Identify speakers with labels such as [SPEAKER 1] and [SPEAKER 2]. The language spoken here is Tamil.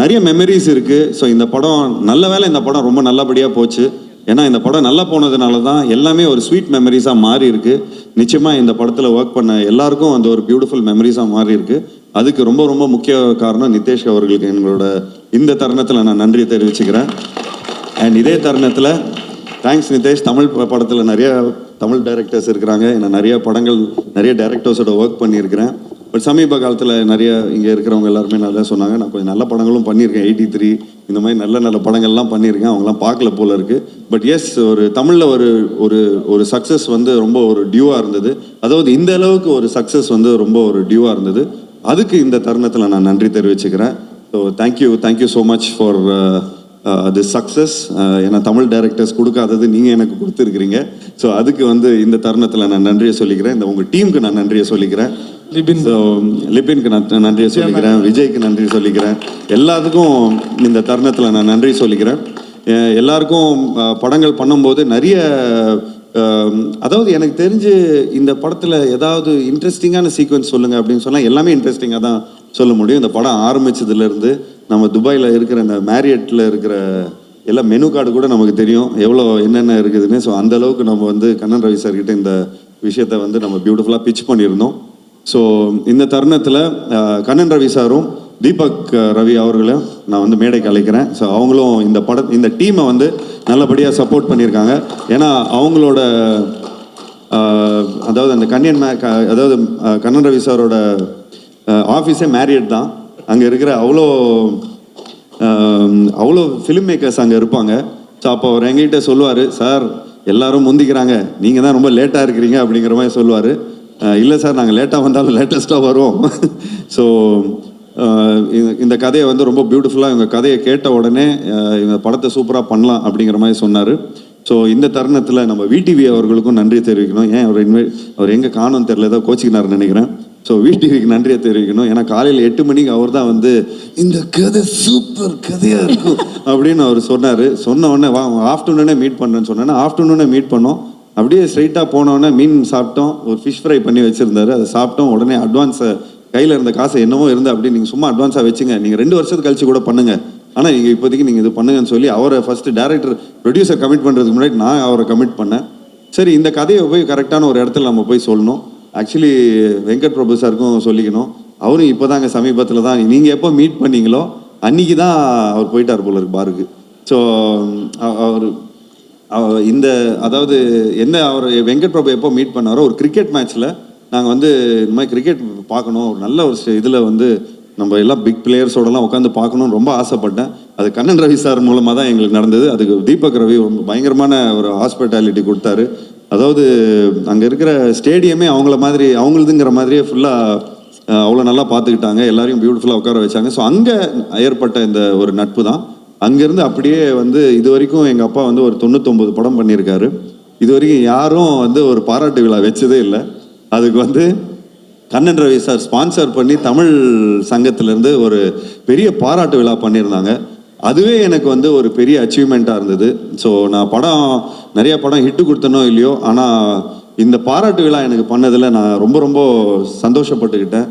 [SPEAKER 1] நிறைய மெமரிஸ் இருக்கு. ஸோ இந்த படம் நல்ல வேளை இந்த படம் ரொம்ப நல்லபடியாக போச்சு. ஏன்னா இந்த படம் நல்லா போனதுனால தான் எல்லாமே ஒரு ஸ்வீட் மெமரிஸாக மாறி இருக்கு. நிச்சயமாக இந்த படத்தில் ஒர்க் பண்ண எல்லாருக்கும் அந்த ஒரு பியூட்டிஃபுல் மெமரிஸாக மாறி இருக்கு. அதுக்கு ரொம்ப ரொம்ப முக்கிய காரணம் நிதேஷ் அவர்களுக்கு எங்களோட இந்த தருணத்தில் நான் நன்றி தெரிவிச்சுக்கிறேன். அண்ட் இதே தருணத்தில் தேங்க்ஸ் நிதேஷ். தமிழ் படத்தில் நிறைய தமிழ் டைரக்டர்ஸ் இருக்கிறாங்க. நான் நிறைய படங்கள் நிறைய டைரக்டர்ஸோட ஒர்க் பண்ணியிருக்கிறேன். பட் சமீப காலத்தில் நிறைய இங்கே இருக்கிறவங்க எல்லாருமே நல்லா சொன்னாங்க. நான் கொஞ்சம் நல்ல படங்களும் பண்ணியிருக்கேன். எயிட்டி த்ரீ இந்த மாதிரி நல்ல நல்ல படங்கள்லாம் பண்ணியிருக்கேன். அவங்களாம் பார்க்கல போல இருக்கு. பட் எஸ் ஒரு தமிழில் ஒரு ஒரு ஒரு சக்ஸஸ் வந்து ரொம்ப ஒரு டியூவாக இருந்தது. அதாவது இந்த அளவுக்கு ஒரு சக்ஸஸ் வந்து ரொம்ப ஒரு டியூவாக இருந்தது. அதுக்கு இந்த தருணத்தில் நான் நன்றி தெரிவிச்சுக்கிறேன். So thank you thank you so much for அது சக்ஸஸ் ஏன்னா தமிழ் டைரக்டர்ஸ் கொடுக்காதது நீங்கள் எனக்கு கொடுத்துருக்கிறீங்க. ஸோ அதுக்கு வந்து இந்த தருணத்தில் நான் நன்றியை சொல்லிக்கிறேன். இந்த உங்கள் டீமுக்கு நான் நன்றியை சொல்லிக்கிறேன்.
[SPEAKER 2] லிபின்.
[SPEAKER 1] ஸோ லிபினுக்கு நான் நன்றியை சொல்லிக்கிறேன் விஜய்க்கு நன்றி சொல்லிக்கிறேன். எல்லாத்துக்கும் இந்த தருணத்தில் நான் நன்றி சொல்லிக்கிறேன். எல்லாருக்கும் படங்கள் பண்ணும்போது நிறைய அதாவது எனக்கு தெரிஞ்சு இந்த படத்தில் ஏதாவது இன்ட்ரெஸ்டிங்கான சீக்வன்ஸ் சொல்லுங்கள் அப்படின்னு சொன்னால் எல்லாமே இன்ட்ரெஸ்டிங்காக தான் சொல்ல முடியும். இந்த படம் ஆரம்பிச்சதுலேருந்து நம்ம துபாயில் இருக்கிற இந்த மேரியட்டில் இருக்கிற எல்லா மெனு கார்டு கூட நமக்கு தெரியும். எவ்வளோ என்னென்ன இருக்குதுன்னு. ஸோ அந்த அளவுக்கு நம்ம வந்து கண்ணன் ரவி சார் கிட்ட இந்த விஷயத்தை வந்து நம்ம பியூட்டிஃபுல்லாக பிச் பண்ணியிருந்தோம். ஸோ இந்த தருணத்தில் கண்ணன் ரவி சாரும் தீபக் ரவி அவர்களையும் நான் வந்து மேடைக்கு அழைக்கிறேன். ஸோ அவங்களும் இந்த பட இந்த டீமை வந்து நல்லபடியாக சப்போர்ட் பண்ணியிருக்காங்க. ஏன்னா அவங்களோட அதாவது அந்த கன்னியன் மே அதாவது கண்ணன் ரவி சாரோட ஆஃபீஸே மேரியட் தான். அங்கே இருக்கிற அவ்வளோ அவ்வளோ ஃபிலிம் மேக்கர்ஸ் அங்கே இருப்பாங்க. ஸோ அப்போ அவர் எங்ககிட்ட சொல்லுவார் சார் எல்லாரும் முந்திக்கிறாங்க. நீங்கள் தான் ரொம்ப லேட்டாக இருக்கிறீங்க அப்படிங்கிற மாதிரி சொல்லுவார். இல்லை சார் நாங்கள் லேட்டாக வந்தாலும் லேட்டஸ்ட்டாக வருவோம். ஸோ இந்த கதையை வந்து ரொம்ப பியூட்டிஃபுல்லாக இவங்க கதையை கேட்ட உடனே இவங்க படத்தை சூப்பராக பண்ணலாம் அப்படிங்கிற மாதிரி சொன்னார். ஸோ இந்த தருணத்தில் நம்ம விடிவி அவர்களுக்கும் நன்றி தெரிவிக்கணும். ஏன் அவர் இன்வை அவர் எங்கே காணும் தெரில ஏதோ கோச்சிக்கினார்னு நினைக்கிறேன். ஸோ விடிவிக்கு நன்றியை தெரிவிக்கணும். ஏன்னா காலையில் எட்டு மணிக்கு அவர் தான் வந்து இந்த கதை சூப்பர் கதையாக இருக்கும் அப்படின்னு அவர் சொன்னார். சொன்ன உடனே வா ஆஃப்டர்நூனே மீட் பண்ணுறேன்னு சொன்னேன்னா ஆஃப்டர்நூனே மீட் பண்ணோம். அப்படியே ஸ்ட்ரைட்டாக போனோடனே மீன் சாப்பிட்டோம். ஒரு ஃபிஷ் ஃப்ரை பண்ணி வச்சுருந்தாரு. அதை சாப்பிட்டோம். உடனே அட்வான்ஸை கையில் இருந்த காசு என்னவோ இருந்து அப்படி நீங்கள் சும்மா அட்வான்ஸாக வச்சுங்க. நீங்கள் ரெண்டு வருஷத்துக்கு கழிச்சு கூட பண்ணுங்கள் ஆனால் நீங்கள் இப்போதைக்கு நீங்கள் இது பண்ணுங்கன்னு சொல்லி அவரை ஃபஸ்ட்டு டேரக்டர் ப்ரொடியூசர் கமிட் பண்ணுறதுக்கு முன்னாடி நான் அவரை கமிட் பண்ணேன். சரி இந்த கதையை போய் கரெக்டான ஒரு இடத்துல நம்ம போய் சொல்லணும். ஆக்சுவலி வெங்கட் பிரபு சாருக்கும் சொல்லிக்கணும். அவரும் இப்போ தாங்க சமீபத்தில் தான் நீங்கள் எப்போ மீட் பண்ணீங்களோ அன்னைக்கு தான் அவர் போயிட்டார் போல இருக்கு பாருக்கு. ஸோ அவர் இந்த அதாவது என்ன அவர் வெங்கட் பிரபு எப்போ மீட் பண்ணாரோ ஒரு கிரிக்கெட் மேட்ச்சில் நாங்கள் வந்து இந்த மாதிரி கிரிக்கெட் பார்க்கணும். ஒரு நல்ல ஒரு இதில் வந்து நம்ம எல்லாம் பிக் பிளேயர்ஸோடலாம் உட்காந்து பார்க்கணும்னு ரொம்ப ஆசைப்பட்டேன். அது கண்ணன் ரவி சார் மூலமாக தான் எங்களுக்கு நடந்தது. அதுக்கு தீபக் ரவி ரொம்ப பயங்கரமான ஒரு ஹாஸ்பிட்டாலிட்டி கொடுத்தாரு. அதாவது அங்கே இருக்கிற ஸ்டேடியமே அவங்கள மாதிரி அவங்களுதுங்கிற மாதிரியே ஃபுல்லாக அவ்வளோ நல்லா பார்த்துக்கிட்டாங்க. எல்லாரையும் பியூட்டிஃபுல்லாக உட்கார வச்சாங்க. ஸோ அங்கே ஏற்பட்ட இந்த ஒரு நட்பு தான். அங்கேருந்து அப்படியே வந்து இது வரைக்கும் எங்கள் அப்பா வந்து ஒரு தொண்ணூத்தொம்பது படம் பண்ணியிருக்காரு. இது வரைக்கும் யாரும் வந்து ஒரு பாராட்டு விழா வச்சதே இல்லை. அதுக்கு வந்து கண்ணன் ரவி சார் ஸ்பான்சர் பண்ணி தமிழ் சங்கத்திலேருந்து ஒரு பெரிய பாராட்டு விழா பண்ணியிருந்தாங்க. அதுவே எனக்கு வந்து ஒரு பெரிய அச்சீவ்மெண்ட்டாக இருந்தது. ஸோ நான் படம் நிறைய படம் ஹிட்டு கொடுத்தனோ இல்லையோ ஆனால் இந்த பாராட்டு விழா எனக்கு பண்ணதில் நான் ரொம்ப ரொம்ப சந்தோஷப்பட்டுக்கிட்டேன்.